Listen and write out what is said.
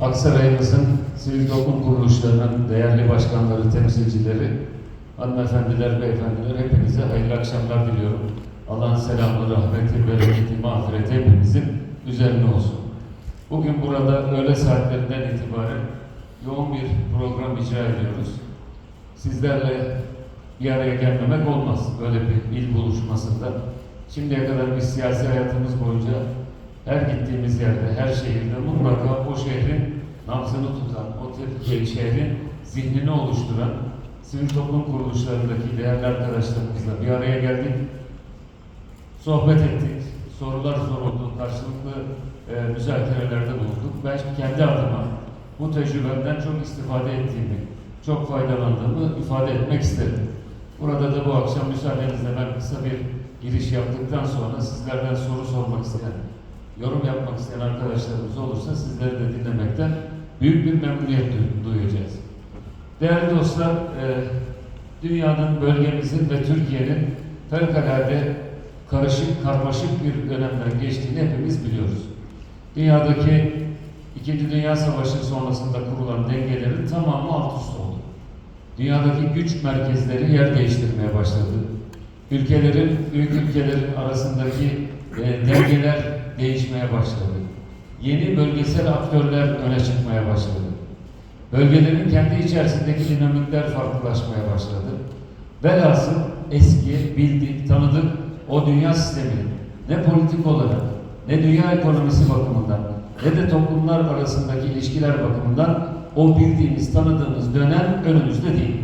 Aksaray'ımızın sivil toplum kuruluşlarının değerli başkanları, temsilcileri, hanımefendiler, beyefendiler hepinize hayırlı akşamlar diliyorum. Allah'ın selamı, rahmeti, bereketi, mağfireti hepimizin üzerine olsun. Bugün burada öğle saatlerinden itibaren yoğun bir program icra ediyoruz. Sizlerle bir araya gelmemek olmaz böyle bir il buluşmasında. Şimdiye kadar biz siyasi hayatımız boyunca her gittiğimiz yerde, her şehirde mutlaka o şehrin nabzını tutan, o te- şehrin zihnini oluşturan sivil toplum kuruluşlarındaki değerli arkadaşlarımızla bir araya geldik. Sohbet ettik, sorular soruldu, karşılıklı e, müzakerelerde bulunduk. Ben kendi adıma bu tecrübemden çok istifade ettiğimi, çok faydalandığımı ifade etmek isterim. Burada da bu akşam müsaadenizle ben kısa bir giriş yaptıktan sonra sizlerden soru sormak isteyen, yorum yapmak isteyen arkadaşlarımız olursa sizleri de dinlemekten büyük bir memnuniyet duy- duyacağız. Değerli dostlar, e, dünyanın, bölgemizin ve Türkiye'nin fevkalade karışık, karmaşık bir dönemden geçtiğini hepimiz biliyoruz. Dünyadaki İkinci Dünya Savaşı sonrasında kurulan dengelerin tamamı alt üst oldu. Dünyadaki güç merkezleri yer değiştirmeye başladı. Ülkelerin, büyük ülkelerin arasındaki e, dengeler değişmeye başladı. Yeni bölgesel aktörler öne çıkmaya başladı. Bölgelerin kendi içerisindeki dinamikler farklılaşmaya başladı. Velhasıl eski, bildik, tanıdık o dünya sisteminin ne politik olarak, ne dünya ekonomisi bakımından, ne de toplumlar arasındaki ilişkiler bakımından o bildiğimiz, tanıdığımız dönem önümüzde değil.